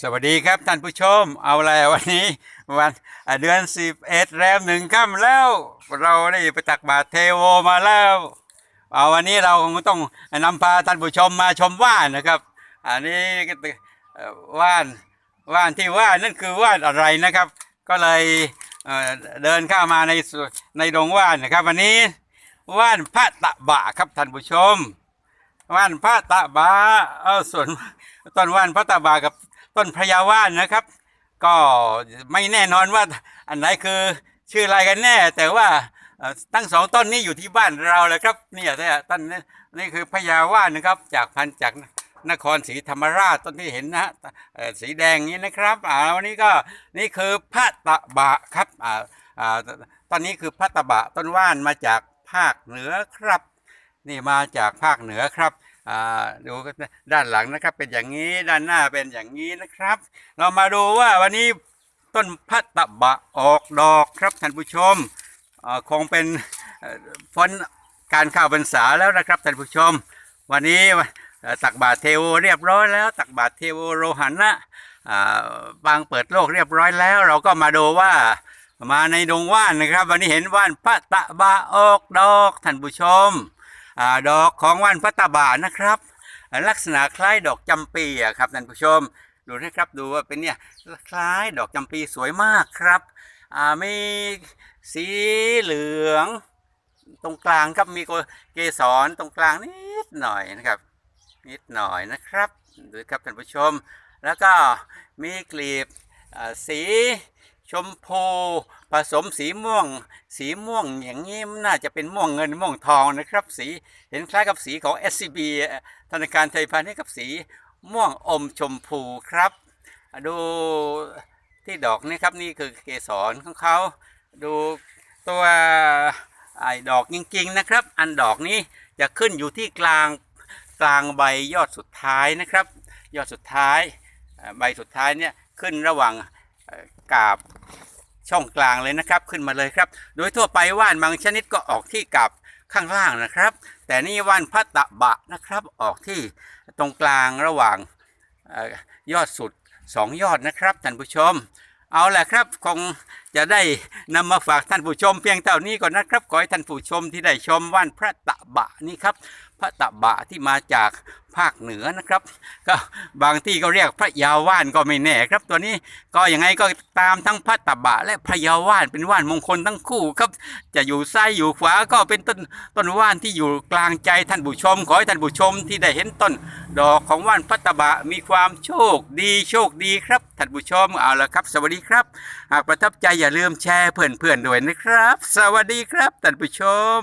สวัสดีครับท่านผู้ชม เอาอะไรวันนี้ วันเดือนสิบเอ็ดแรมหนึ่งค่ำแล้ว เราได้ไปตักบาตรเทโวมาแล้วเอาวันนี้เราคงต้องนำพาท่านผู้ชมมาชมว่านนะครับ อันนี้ว่านว่านที่ว่านนั่นคือว่านอะไรนะครับ ก็เลยเดินเข้ามาในในดงว่านนะครับ วันนี้ว่านพระตะบะครับท่านผู้ชมว่านพระตะบาเออส่วนต้นว่านพระตะบากับ ต้นพญาว่านนะครับ ก็ไม่แน่นอนว่าอันไหนคือชื่ออะไรกันแน่ แต่ว่าเอ่อทั้งสองต้นนี้อยู่ที่บ้านเราเลยครับเนี่ยต้นนี้นี่คือพญาว่านนะครับ จากพันจากนครศรีธรรมราชต้นที่เห็นนะสีแดงนี้นะครับอ่าวันนี้ก็นี่คือพระตะบะครับอ่าอ่าตอนนี้คือพระตะบะต้นว่านมาจากภาคเหนือครับ นี่มาจากภาคเหนือครับ ดูด้านหลังนะครับ เป็นอย่างนี้ด้านหน้าเป็นอย่างนี้นะครับ เรามาดูว่าวันนี้ต้นพัตตบะออกดอกครับท่านผู้ชมคงเป็นเอ่อพ้นการเข้าพรรษาแล้วนะครับท่านผู้ชม วันนี้ตักบาตรเทโวเรียบร้อยแล้ว ตักบาตรเทโวโรหันนะบางเปิดโลกเรียบร้อยแล้ว เราก็มาดูว่ามาในดงว่านนะครับ วันนี้เห็นว่านพระตะบะออกดอกท่านผู้ชม ดอกของว่านพระตะบานะครับ ลักษณะคล้ายดอกจำปีอะครับท่านผู้ชมดูนะครับดูว่าเป็นเนี่ยคล้ายดอกจำปีสวยมากครับมีสีเหลืองตรงกลางครับมีเกสรตรงกลางนิดหน่อยนะครับ นิดหน่อยนะครับดูครับท่านผู้ชม แล้วก็มีกลีบสี มพูผสมสีม่วง สีม่วงอย่างนี้น่าจะเป็นม่วงเงินม่วงทองนะครับ สีเห็นคล้ายกับสีของ SCB ธนาคารไทยพาณิชย์กับสีม่วงอมชมพูครับ ดูที่ดอกนี่ครับนี่คือเกสรของเขา ดูตัวไอ้ดอกจริงๆนะครับ อันดอกนี้จะขึ้นอยู่ที่กลางกลางใบยอดสุดท้ายนะครับ ยอดสุดท้ายใบสุดท้ายเนี่ยขึ้นระหว่าง กาบช่องกลางเลยนะครับขึ้นมาเลยครับ โดยทั่วไปว่านบางชนิดก็ออกที่กับข้างล่างนะครับ แต่นี่ว่านพัตตะบะนะครับออกที่ตรงกลางระหว่างอยอดสุดสองยอดนะครับท่านผู้ชม เอาแหละครับคง จะได้นำมาฝากท่านผู้ชมเพียงเท่านี้ก่อนนะครับ ขอให้ท่านผู้ชมที่ได้ชมว่านพระตะบะนี่ครับ พระตะบะที่มาจากภาคเหนือนะครับ ก็บางที่ก็เรียกพระยาว่านก็ไม่แน่ครับ ตัวนี้ก็ยังไงก็ตามทั้งพระตะบะ และพระยาว่านเป็นว่านมงคลทั้งคู่ครับ จะอยู่ซ้ายอยู่ขวาก็เป็นต้นต้นว่านที่อยู่กลางใจท่านผู้ชม ขอให้ท่านผู้ชมที่ได้เห็นต้น ดอกของว่านพระตะบะมีความโชคดีโชคดีครับท่านผู้ชมเอาละครับ สวัสดีครับ หากประทับใจอย่าลืมแชร์เพื่อนๆด้วยนะครับ สวัสดีครับท่านผู้ชม